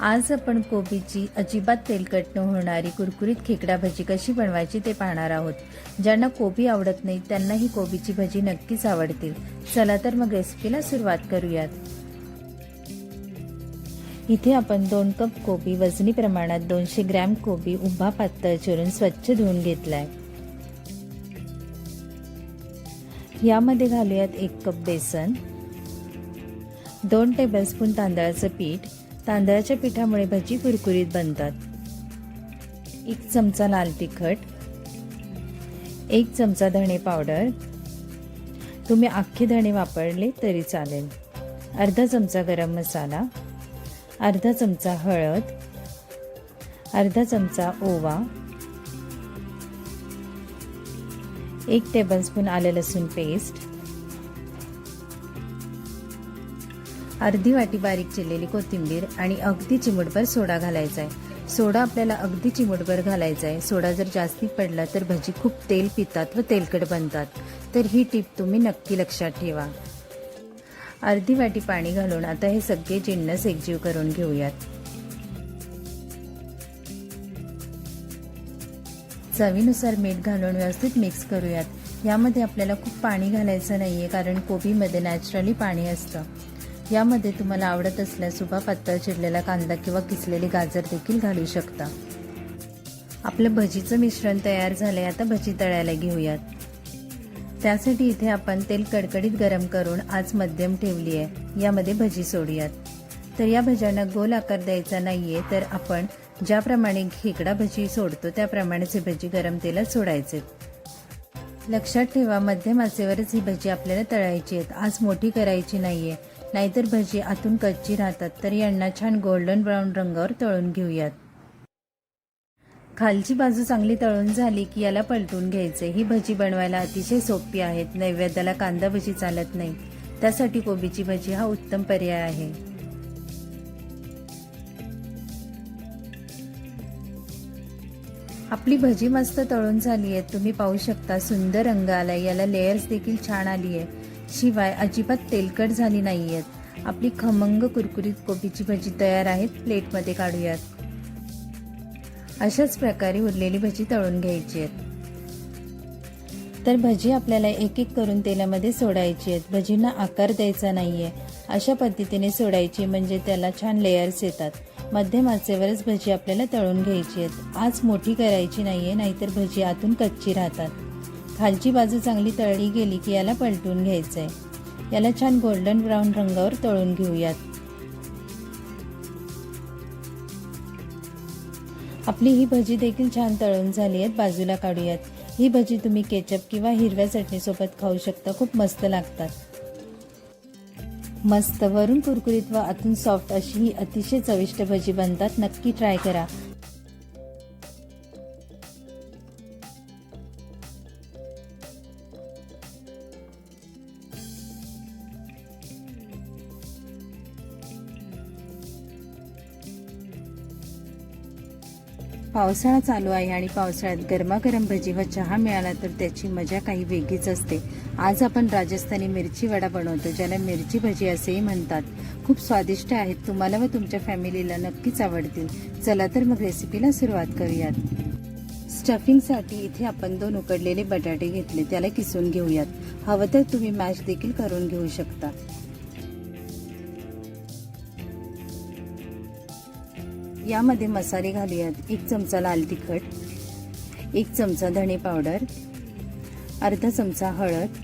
आज आपण कोबीची अजिबात तेलकट न होणारी कुरकुरीत खेकडा भजी कशी बनवायची ते पाहणार आहोत. ज्यांना कोबी आवडत नाही त्यांना ही कोबीची भजी नक्कीच आवडतील. चला तर मग रेसिपीला सुरुवात करूयात. इथे आपण दोन कप कोबी वजनी प्रमाणात दोनशे ग्रॅम कोबी उभा पातळ चिरून स्वच्छ धुवून घेतलाय. यामध्ये घालूयात एक कप बेसन दोन टेबलस्पून तांदळाचं पीठ तांदळाच्या पिठामुळे भजी कुरकुरीत बनतात. एक चमचा लाल तिखट एक चमचा धणे पावडर. तुम्ही अख्खे धणे वापरले तरी चालेल. अर्धा चमचा गरम मसाला अर्धा चमचा हळद अर्धा चमचा ओवा एक टेबलस्पून आले लसूण पेस्ट अर्धी वाटी बारीक चिरलेली कोथिंबीर आणि अगदी चिमूटभर सोडा घालायचा आहे. सोडा आपल्याला अगदी चिमूटभर घालायचा आहे. सोडा जर जास्ती पडला तर भजी खूप तेल पितात व तेलकट बनतात. तर ही टीप तुम्ही नक्की लक्षात ठेवा. अर्धी वाटी पाणी घालून आता हे सगळे जिन्नस एकजीव करून घेऊयात. चवीनुसार मीठ घालून व्यवस्थित मिक्स करूयात. यामध्ये आपल्याला खूप पाणी घालायचं नाही आहे कारण कोबीमध्ये नॅचरली पाणी असतं. यामध्ये तुम्हाला आवडत असल्यास उभा पातळ चिरलेला कांदा किंवा किसलेली गाजर देखील घालू शकता. आपलं भजीचं मिश्रण तयार झालंय आता भजी तळायला घेऊयात. त्यासाठी इथे आपण तेल कडकडीत गरम करून आज मध्यम ठेवली आहे. यामध्ये भजी सोडूयात. तर या भज्यांना गोल आकार द्यायचा नाही आहे तर आपण ज्याप्रमाणे खेकडा भजी सोडतो त्याप्रमाणेच ही भजी गरम तेलात सोडायचे. लक्षात ठेवा मध्यम आचेवरच ही भजी आपल्याला तळायची आहेत. आज मोठी करायची नाही आहे नाहीतर भजी आतून कच्ची राहतात. तर यांना छान गोल्डन ब्राऊन रंगावर तळून घेऊयात. खालची बाजू चांगली तळून झाली की याला पलटून घ्यायचे. ही भजी बनवायला अतिशय सोपी आहेत. नैवेद्याला कांदा भजी चालत नाही. त्यासाठी कोबीची भजी हा उत्तम पर्याय आहे. आपली भजी मस्त तळून झाली आहे. तुम्ही पाहू शकता सुंदर रंग आलाय. याला लेयर्स देखील छान आली आहे. शिवाय अजिबात तेलकट झाली नाही आहेत आपली खमंग कुरकुरीत कोबीची भजी तयार आहे प्लेटमध्ये काढूयात. अशाच प्रकारे उरलेली भजी तळून घ्यायची आहेत. तर भजी आपल्याला एक एक करून तेलामध्ये सोडायची आहेत. भजींना आकार द्यायचा नाही आहे अशा पद्धतीने सोडायची म्हणजे त्याला छान लेयर्स येतात. मध्यम आचेवरच भजी आपल्याला तळून घ्यायची आहेत. आज मोठी करायची नाही आहे नाहीतर भजी आतून कच्ची राहतात. खालची बाजू चांगली तळली गेली की याला पलटून घ्यायचं आहे याला छान गोल्डन ब्राऊन रंगावर तळून घेऊयात. आपली ही भजी देखील छान तळून झाली आहेत बाजूला काढूयात. ही भजी तुम्ही केचप किंवा हिरव्या चटणीसोबत खाऊ शकता खूप मस्त लागतात. मस्त वरून कुरकुरीत व आतून सॉफ्ट अशी ही अतिशय चविष्ट भजी बनतात नक्की ट्राय करा. पावसाळा चालू आहे आणि पावसाळ्यात गरमागरम भजी व चहा मिळाला तर त्याची मजा काही वेगळीच असते. आज आपण राजस्थानी मिरची वडा बनवतो ज्याला मिरची भजी असेही म्हणतात. खूप स्वादिष्ट आहेत तुम्हाला व तुमच्या फॅमिलीला नक्कीच आवडतील. चला तर मग रेसिपीला सुरुवात करूयात. स्टफिंगसाठी इथे आपण दोन उकडलेले बटाटे घेतले त्याला किसून घेऊयात. हवं तर तुम्ही मॅश देखील करून घेऊ शकता. यामध्ये मसाले घालूयात. एक चमचा लाल तिखट एक चमचा धणे पावडर अर्धा चमचा हळद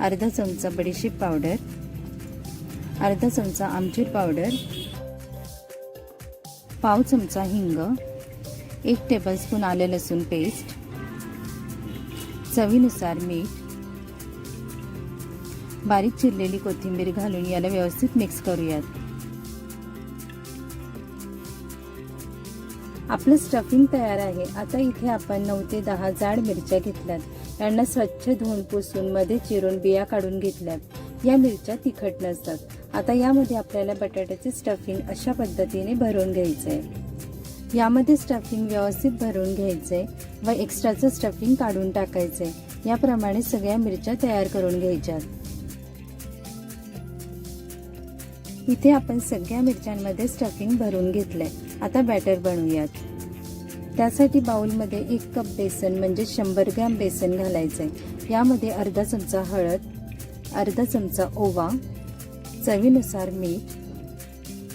अर्धा चमचा बडीशेप पावडर अर्धा चमचा आमचूर पावडर पाव चमचा हिंग एक टेबलस्पून आलं लसूण पेस्ट चवीनुसार मीठ बारीक चिरलेली कोथिंबीर घालून याला व्यवस्थित मिक्स करूयात. आपलं स्टफिंग तयार आहे. आता इथे आपण नऊ ते दहा जाड मिरच्या घेतल्यात. यांना स्वच्छ धुवून पुसून मध्ये चिरून बिया काढून घेतल्यात. या मिरच्या तिखट नसतात. आता यामध्ये आपल्याला बटाट्याचे स्टफिंग अशा पद्धतीने भरून घ्यायचंय. यामध्ये स्टफिंग व्यवस्थित भरून घ्यायचंय व एक्स्ट्राचं स्टफिंग काढून टाकायचंय. याप्रमाणे सगळ्या मिरच्या तयार करून घ्यायच्यात. इथे आपण सगळ्या मिरच्यांमध्ये स्टफिंग भरून घेतलंय. आता बॅटर बनवूयात. त्यासाठी बाउलमध्ये एक कप बेसन म्हणजे शंभर ग्रॅम बेसन घालायचंय. यामध्ये अर्धा चमचा हळद अर्धा चमचा ओवा चवीनुसार मीठ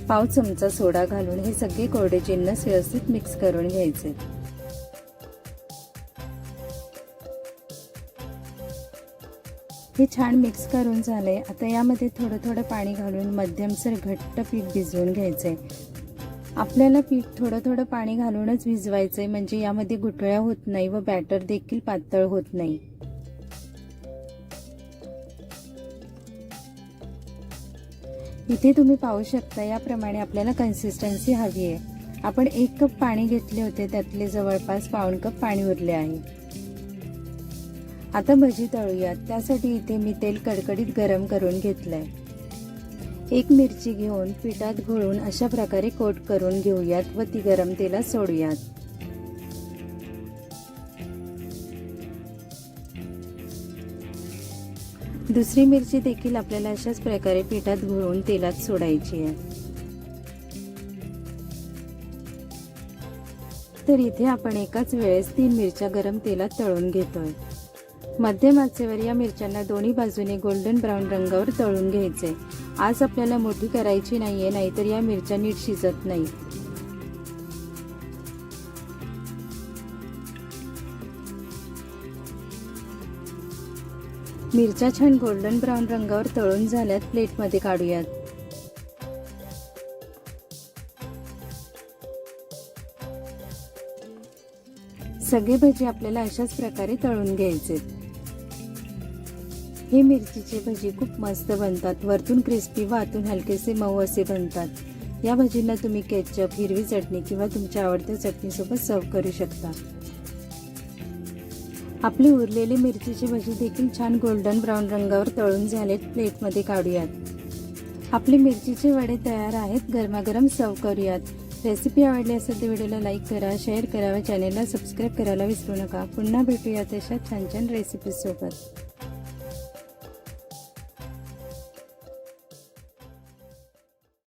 पाव चमचा सोडा घालून हे सगळे कोरडे जिन्नस व्यवस्थित मिक्स करून घ्यायचे. हे छान मिक्स करून झालंय. आता यामध्ये थोडं थोडं पाणी घालून मध्यमसर घट्ट पीठ भिजवून घ्यायचं आहे आपल्याला पीठ थोडं थोडं पाणी घालूनच भिजवायचं आहे म्हणजे यामध्ये गुठळ्या होत नाही व बॅटर देखील पातळ होत नाही. इथे तुम्ही पाहू शकता याप्रमाणे आपल्याला कन्सिस्टन्सी हवी आहे. आपण एक कप पाणी घेतले होते त्यातले जवळपास पाऊण कप पाणी उरले आहे. आता भजी तळूयात. त्यासाठी इथे मी तेल कडकडीत गरम करून घेतलंय. एक मिरची घेऊन पिठात घोळून अशा प्रकारे कोट करून घेऊयात व ती गरम तेलात सोडूयात. दुसरी मिरची देखील आपल्याला अशाच प्रकारे पिठात घोळून तेलात सोडायची आहे. तर इथे आपण एकाच वेळेस तीन मिरच्या गरम तेलात तळून घेतोय. मध्यम आचेवर या मिरच्यांना दोन्ही बाजूने गोल्डन ब्राऊन रंगावर तळून घ्यायचे. आज आपल्याला मोठी करायची नाहीये नाहीतर या मिरच्या नीट शिजत नाही. मिरच्या छान गोल्डन ब्राऊन रंगावर तळून झाल्यात प्लेटमध्ये काढूयात. सगळे भजी आपल्याला अशाच प्रकारे तळून घ्यायचे हे मिरचीचे भजी खूप मस्त बनतात. वरतून क्रिस्पी व आतून हलकेसे मऊ असे बनतात. या भजींना तुम्ही केचप हिरवी चटणी किंवा तुमच्या आवडत्या चटणीसोबत सर्व करू शकता. आपली उरलेली मिरचीची भजी देखील छान गोल्डन ब्राऊन रंगावर तळून झालेत. प्लेटमध्ये काढूयात. आपले मिरचीचे वडे तयार आहेत. गरमागरम सर्व करूयात. रेसिपी आवडली असेल तर व्हिडिओला लाईक करा शेअर करा व चॅनेलला सबस्क्राईब करायला विसरू नका. पुन्हा भेटूया तशा छान छान रेसिपीसोबत